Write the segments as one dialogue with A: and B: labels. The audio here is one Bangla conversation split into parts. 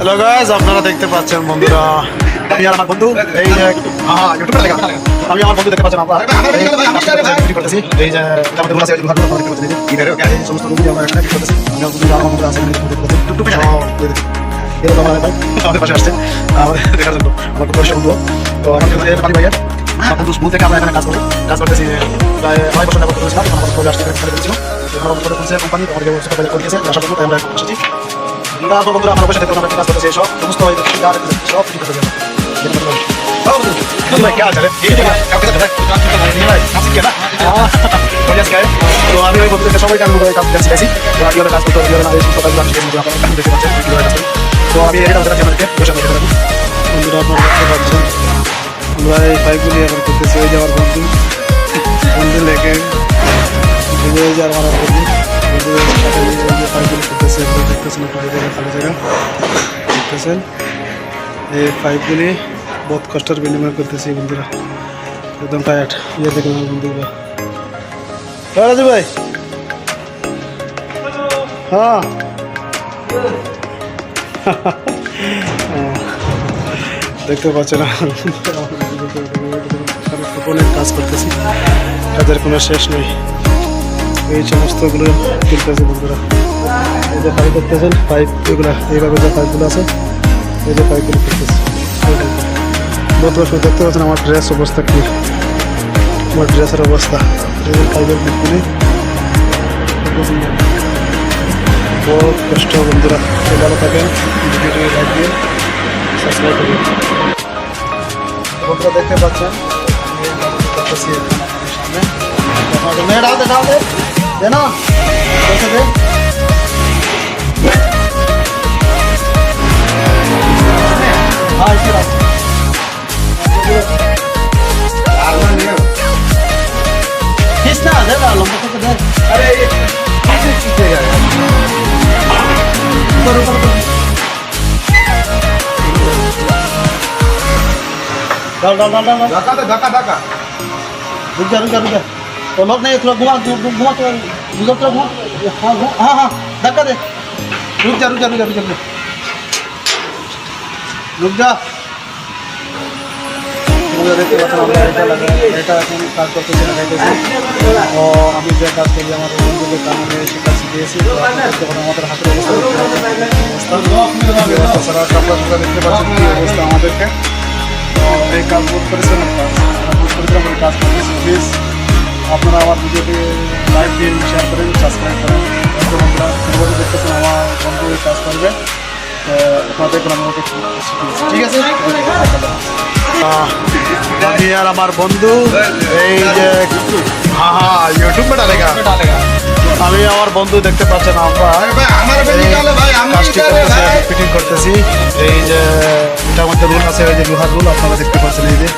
A: হ্যালো গাইস আপনারা দেখতে পাচ্ছেন বন্ধুরা আমি আর আমার বন্ধু এই যে হ্যাঁ ইউটিউবে আমি আমার বন্ধু দেখতে পাচ্ছেন আমরা এই যে আমাদের দেখতে পাচ্ছেন আমরা আমার বন্ধু আমার বন্ধু আমার আমাদের আমাদের আমার খুব বন্ধু তো আমার ভাইয়া আমার বন্ধু আমরা এখানে কাজ করি কাজ আমার বন্ধু আমাদের করে বলছে কোম্পানি আমাদেরকে সুপারভাইজার করে দিয়েছে আসার জন্য তাই আমরা এসেছি আমরা তো বন্ধুরা আমার বসে দেখতে আমরা কাজ করতেছি সব সমস্ত ওই যা দেখতেছেন সব কিছু করতে যাবে ভাই কে আছে কাজ তো কাজ তো আমি কাজ করতে না এই সমস্ত কাজগুলো আমি শিখে আপনারা দেখতে পাচ্ছেন কাজ তো আমি এটা চাচ্ছি আমাদেরকে বসে দেখতে পারব
B: বন্ধুরা, আপনারা করতেছি ওই যে বন্ধু। বন্ধু লেগে ভিজে যে আর বন্ধু। বন্ধুদের দেখতেছেন একটু জায়গা দেখতেছেন? এই পাইপগুলি বহুত কষ্টের বিনিময় করতেছি বন্ধুরা। একদম টায়ার্ড ইয়ে দেখুন আমার বন্ধুগুলো হ্যাঁ ভাই। হ্যাঁ। দেখতে পাচ্ছেন অনেক কাজ করতেছি। কাজের কোনো শেষ নেই। এই সমস্তগুলো তুলতেছে বন্ধুরা। এই যে পাইপ দেখতেছেন পাইপ এগুলো এইভাবে যে পাইপগুলো আছে, এই যে পাইপগুলো বন্ধুরা শুধু দেখতে পাচ্ছেন আমার ড্রেস অবস্থা কি, আমার ড্রেসের অবস্থা। পাইপের দিকগুলি বহুত কষ্ট বন্ধুরা ভালো থাকেন ভিডিওটি লাইক দিয়ে সাবস্ক্রাইব করুন বন্ধুরা দেখতে পাচ্ছেন সামনে। আপনাদের মেয়ে ডাল দে ডাল দে দে। না Kesna de la lomba ko de. Are ye kaise chite yaar. Upar upar upar. Dal dal dal dal.
C: Dhaka de dhaka dhaka.
B: Ruk ja ruk ja ruk ja. तो लोग नहीं थोड़ा घुमा घुमा तो गुजर थोड़ा घुमा हाँ हाँ हाँ धक्का दे रुक जा रुक जा रुक जा रुक जा রুক যা এটা লাগাই কাজ করতে জন্য আমি যে কাজ করি, আমার বন্ধুকে কামড়ে সে কাজ শিখিয়েছি আমাদের হাতে অবস্থা সারা কাপড় দেখতে পাচ্ছেন কি অবস্থা আমাদেরকে। তো এই কাজ বোধ করেছেন আমরা কাজ করতেছি। প্লিজ আপনারা আমার ভিডিওটি লাইক দিন শেয়ার করেন সাবস্ক্রাইব করেন। বন্ধুরা আমার বন্ধু কাজ করবে। তাদের আমাকে
A: আমি আর আমার বন্ধু এই যে হ্যাঁ হ্যাঁ ইউটিউবে ডালেগা। আমি আমার বন্ধু দেখতে পাচ্ছেন আমরা। ফিটিং করতেছি এই যে এটার মধ্যে রুল আছে এই যে লোহার রুল আপনারা দেখতে পাচ্ছেন এই যে।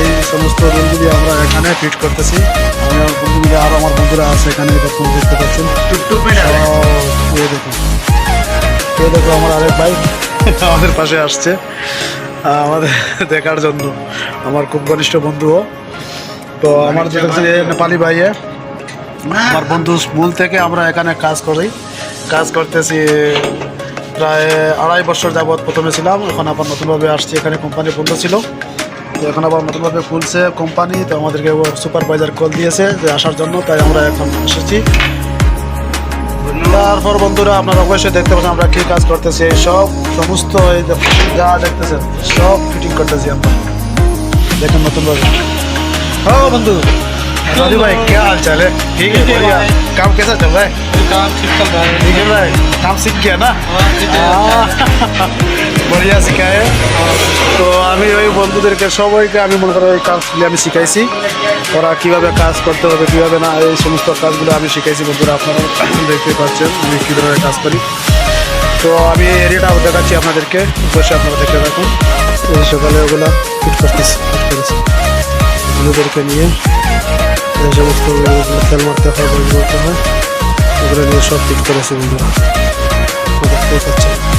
A: এই সমস্ত রুলগুলি আমরা এখানে ফিট করতেছি। আমি আমার বন্ধু আর আমার বন্ধুরা আছে এখানে দেখতে পাচ্ছেন। দেখুন। এই দেখো আমার আরেক ভাই। আমাদের পাশে আসছে। আমাদের দেখার জন্য আমার খুব ঘনিষ্ঠ বন্ধুও তো আমার যেটা হচ্ছে নেপালি ভাইয়ে। আমার বন্ধু স্কুল থেকে আমরা এখানে কাজ করি। কাজ করতেছি প্রায় আড়াই বছর যাবৎ প্রথমে ছিলাম। এখন আবার নতুনভাবে আসছি। এখানে কোম্পানি বন্ধ ছিল। তো এখন আবার নতুনভাবে খুলছে কোম্পানি তো আমাদেরকে সুপারভাইজার কল দিয়েছে যে আসার জন্য। তাই আমরা এখন এসেছি। তারপর বন্ধুরা আপনারা অবশ্যই দেখতে পাচ্ছেন আমরা কি কাজ করতেছি এই সব সমস্ত এই যে যা দেখতেছেন সব ফিটিং করতেছি আমরা দেখেন নতুনভাবে हाँ बंधु राजू भाई क्या हाल चाल है ठीक है बढ़िया काम कैसा चल रहा है
B: काम ठीक चल रहा है
A: ठीक है भाई काम सीख गया ना हाँ, बढ़िया শিখায় তো আমি ওই বন্ধুদেরকে, সবাইকে আমি মনে করো ওই কাজগুলি আমি শিখাইছি। ওরা কীভাবে কাজ করতে হবে, কীভাবে না, এই সমস্ত কাজগুলো আমি শিখাইছি বন্ধুরা, আপনারা দেখতে পাচ্ছেন আমি কী ধরনের কাজ করি। তো আমি এরিয়াটা দেখাচ্ছি আপনাদেরকে অবশ্যই আপনারা থাকুন। এই সকালে ওগুলো ফিট করতেছি ফিট করেছি। বন্ধুদেরকে নিয়ে এই সমস্ত তেল মারতে হয় মারতে হয় এগুলো নিয়ে সব ফিট করেছি বন্ধুরা। দেখতেই পাচ্ছেন।